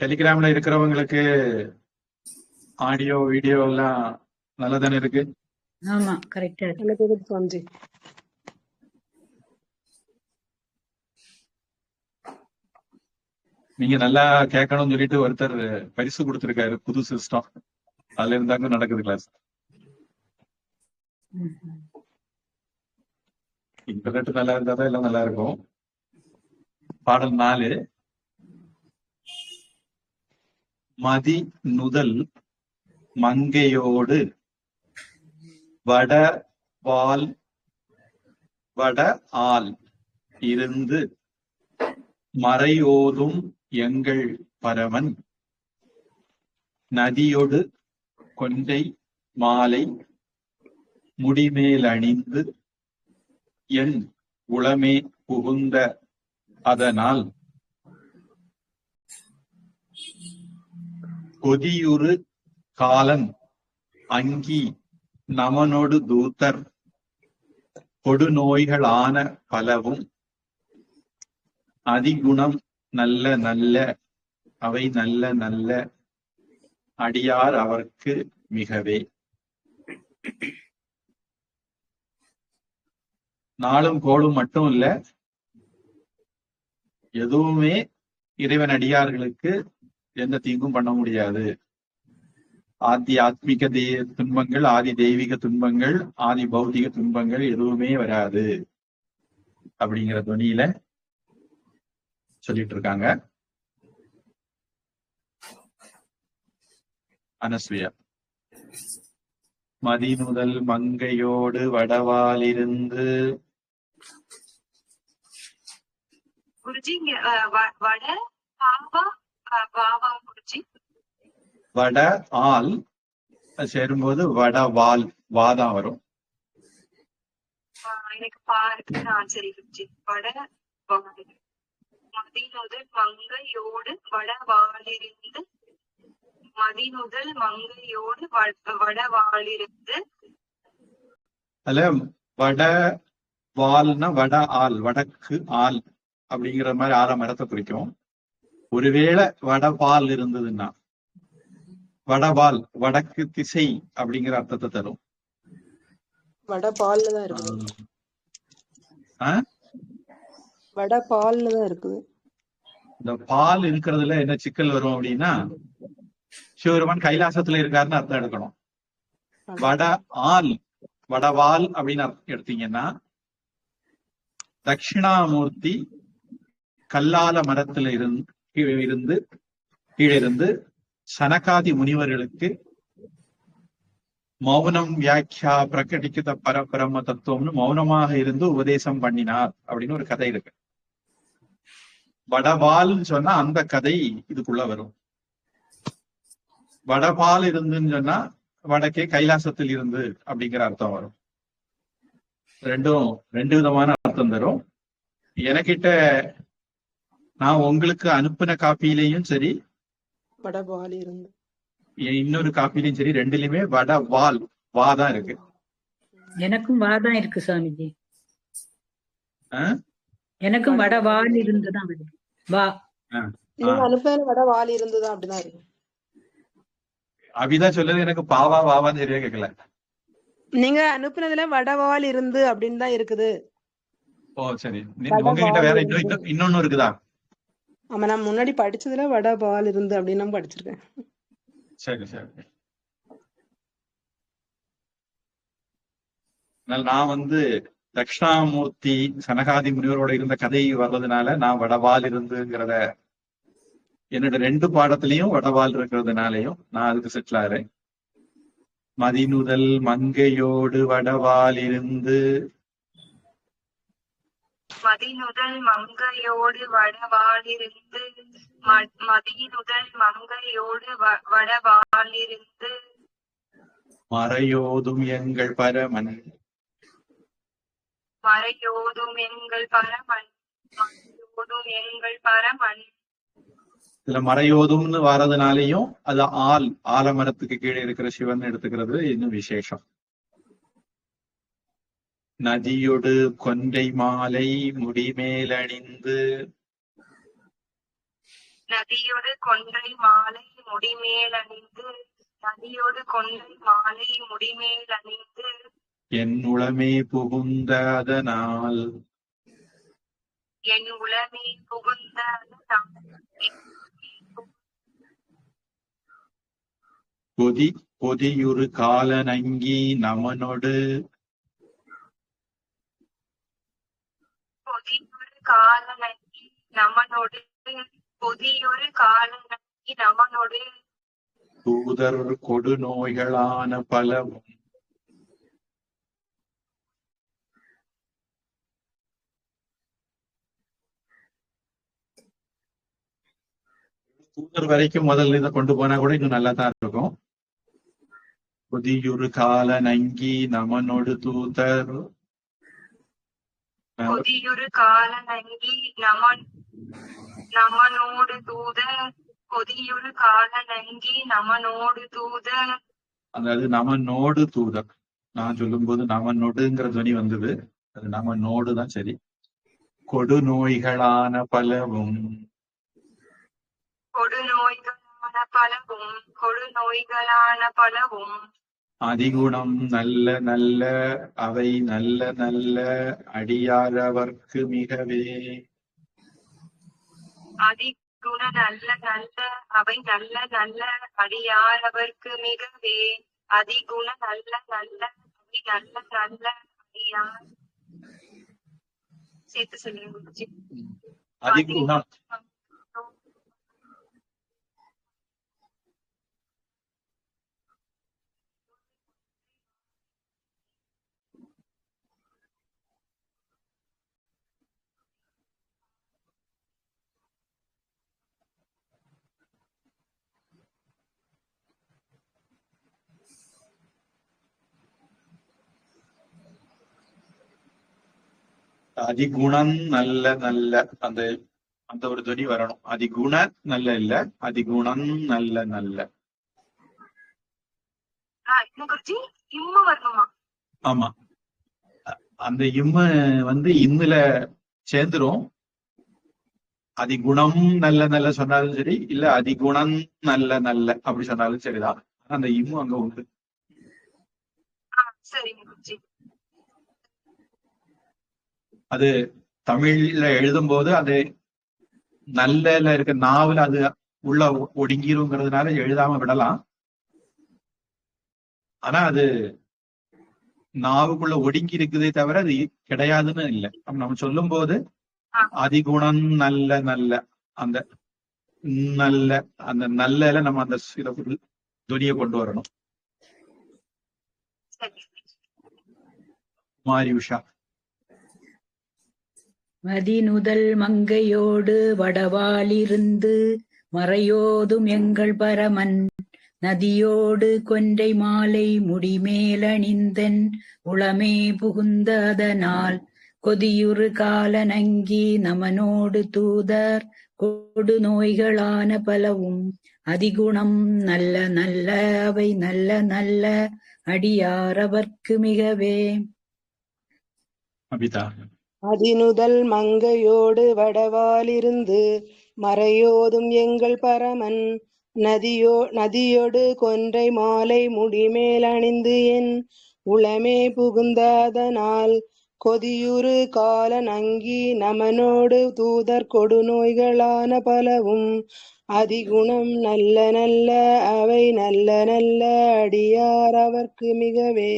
டெலிகிராம்ல இருக்கிறவங்களுக்கு audio video எல்லாம் நல்லா தானே இருக்கு? ஆமா கரெக்டா இருக்கு. சுவாமிஜி நீங்க நல்லா கேட்கணும்னு சொல்லிட்டு ஒருத்தர் பரிசு கொடுத்திருக்காரு புது சிஸ்டம் அதுல இருந்தாங்க நடக்குது கிளாஸ். இன்டர்நெட் நல்லா இருந்தா தான் எல்லாம் நல்லா இருக்கும். பாடல் நாலு. மதி நுதல் மங்கையோடு. வட வால் வட ஆல் இருந்து மறையோதும் எங்கள் பரவன். நதியொடு கொண்டை மாலை முடிமேல் அணிந்து என் உளமே புகுந்த அதனால் கொதியுறு காலன் அங்கி நமனொடு தூத்தர் கொடுநோய்களான பலவும் அதிகுணம் நல்ல நல்ல அவை நல்ல நல்ல அடியார் அவர்க்கு மிகவே. நாளும் கோளும் மட்டும் இல்ல எதுவுமே இறைவன் அடியார்களுக்கு எந்த தீங்கும் பண்ண முடியாது. ஆதி ஆத்மிக தே துன்பங்கள் ஆதி தெய்வீக துன்பங்கள் ஆதி பௌதிக துன்பங்கள் எதுவுமே வராது. அப்படிங்கிற துணியில சொல்லிட்டு இருக்காங்க. அனஸ்வியா. மதிமுதல் மங்கையோடு வடவாலிருந்து குருஜி வட பாவா அஹ், பாவா குருஜி வட ஆல் சேரும்போது வடவால் வாதான் வரும். அஹ், எனக்கு பாருக்கு சரி வட வாடு மதிநுதல் மங்கையோடு வட வாளிருந்து மதிநுதல் மங்கையோடு வ- வட வாளிருந்து அதுல வட வால்னா வட ஆல் வடக்கு ஆல் அப்படிங்கிற மாதிரி ஆறாம் மரத்தை குறிக்கும். ஒருவேளை வடபால் இருந்ததுன்னா வடபால் வடக்கு திசை அப்படிங்கிற அர்த்தத்தை தரும். வட பால்ல தான் இருக்குது. ஆ? வட பால்ல தான் இருக்குது. இந்த பால் இருக்கிறதுல என்ன சிக்கல் வரும் அப்படின்னா சிவருமன் கைலாசத்துல இருக்காருன்னு அர்த்தம் எடுக்கணும். வட ஆல் வடவால் அப்படின்னு அர்த்தம் எடுத்தீங்கன்னா தட்சிணாமூர்த்தி கல்லால மரத்துல இருந்து கீழே இருந்து சனகாதி முனிவர்களுக்கு மௌனம் வியாக்கியா பிரகடிக்கிற பரபிரம்ம தத்துவம்னு மௌனமாக இருந்து உபதேசம் பண்ணினார் அப்படின்னு ஒரு கதை இருக்கு. வடபால்னு சொன்னா அந்த கதை இதுக்குள்ள வரும். வடபால் இருந்துன்னு சொன்னா வடக்கே கைலாசத்தில் இருந்து அப்படிங்கிற அர்த்தம் வரும். ரெண்டும் ரெண்டு விதமான அர்த்தம் தரும். எனக்கிட்ட நான் உங்களுக்கு அனுப்பின காப்பியிலையும் சரி வட பால் இருந்து இன்னொரு காப்பிலையும் சரி ரெண்டுலயுமே வட வால் வா தான் இருக்கு. எனக்கும் வாதான் இருக்கு சாமிஜி? எனக்கும் வட வால் இருந்துதான் வருது. வா. நீங்க அனுப்பின வட வால் இருந்துதான் அப்படிதான் இருக்கு. அபிதா சொல்லுது எனக்கு பாவா வாவான்னு சரியா கேட்கல நீங்க அனுப்புனதுல வடவால் இருந்து அப்படின்னு தான் இருக்குது. ஓ சரி. உங்ககிட்ட வேற இன்னொன்னு இருக்குதா? ஆமா நான் முன்னாடி படிச்சதுல வட பால் இருந்து அப்படின்னு நான் படிச்சிருக்கேன். சரி சரி. நான் வந்து தட்சிணாமூர்த்தி சனகாதி முனிவரோட இருந்த கதை வர்றதுனால நான் வடவால் இருந்துங்கிறத என்னோட ரெண்டு பாடத்திலையும் வடவால் இருக்கிறதுனாலயும் நான் அதுக்கு செட்டில் ஆறேன். மதிநுதல் மங்கையோடு வடவால் இருந்து மதிநுதல் மங்கையோடு வடவாளிருந்து ம- மதிநுதல் மங்கையோடு வடவாளிருந்து. மறையோதும் எங்கள் பரமன். மறையோதும் எங்கள் பரமன். மறையோதும் எங்கள் பரமன். இதுல மறையோதும்னு வர்றதுனாலையும் அது ஆல் ஆலமரத்துக்கு கீழே இருக்கிற சிவன் எடுத்துக்கிறது இன்னும் விசேஷம். நதியொடு கொன்றை மாலை முடிமேலணிந்து. நதியோடு கொன்றை மாலை முடிமேல் அணிந்து நதியோடு கொன்றை மாலை முடிமேல் அணிந்து என் உளமே புகுந்த அதனால். என் உளமே புகுந்த அதனால். கொதி கொதியுறு காலனங்கி நமனொடு. பொதியொரு காலனங்கி நமனோடு பொதியொரு காலனங்கி நமனோடு. தூதர் கொடு நோய்களான பலவும் தூதர் வரைக்கும் முதல்ல இதை கொண்டு போனா கூட இன்னும் நல்லா தான் இருக்கும். புதியொரு கால நங்கி நமனோடு தூதர் பொதியொரு காலனங்கி நமன் நமனோடு தூத பொதியொரு காலனங்கி நமனோடு தூத அதாவது நமனோடு தூதர் நான் சொல்லும்போது நமனொடுங்கிற துவனி வந்தது அது நமனோடு தான் சரி கொடு நோய்களான பலவும் கொடுநோய்களான பலவும் கொடுநோய்களான பலவும் அதிகுணம் நல்ல நல்ல அவை நல்ல நல்ல அடியாரவர்க்கு மிகவே. அதிகுண நல்ல நல்ல அவை நல்ல நல்ல அடியாரவர்க்கு மிகவே. அதிகுண நல்ல நல்ல அவை நல்ல நல்ல அடியார். சேர்த்து சொல்லுங்க. அதிகுணம். அதிகுணம் நல்ல நல்ல அந்த அந்த ஒரு துவனி வரணும். அதிகுண நல்ல இல்ல அதிகுணம் நல்ல நல்ல. ஆமா. அந்த இம்ம வந்து இன்னுல சேர்ந்துரும். அதிகுணம் நல்ல நல்ல சொன்னாலும் சரி இல்ல அதிகுணம் நல்ல நல்ல அப்படி சொன்னாலும் சரிதான். அந்த இம்மு அங்க உண்டு. சரிங்க குருஜி அது தமிழ்ல எழுதும்போது அது நல்லல இருக்க நாவல் அது உள்ள ஒடுங்கிருங்கிறதுனால எழுதாம விடலாம். ஆனா அது நாவுக்குள்ள ஒடுங்கி இருக்குதே தவிர அது கிடையாதுன்னு இல்லை. நம்ம சொல்லும் போது. அதிகுணம் நல்ல நல்ல அந்த நல்ல அந்த நல்லல நம்ம அந்த இத துணியை கொண்டு வரணும். மாரி உஷா மதிநுதல் மங்கையோடு வடவாலிருந்து மறையோதும் எங்கள் பரமன். நதியோடு கொன்றை மாலை முடிமேலணிந்தன் உளமே புகுந்த அதனால். கொதியுறு காலனங்கி நமனோடு தூதர் கொடு நோய்களான பலவும். அதிகுணம் நல்ல நல்ல அவை நல்ல நல்ல அடியாரவர்க்கு மிகவே. அபிதா அதினுதல் மங்கையோடு வடவாலிருந்து மறையோதும் எங்கள் பரமன். நதியோ நதியொடு கொன்றை மாலை முடிமேல் அணிந்து என் உளமே புகுந்தாதனால் கொதியுறு கால நங்கி நமனோடு தூதர் கொடுநோய்களான பலவும் அதிகுணம் நல்ல நல்ல அவை நல்ல நல்ல அடியார் அவர்க்கு மிகவே.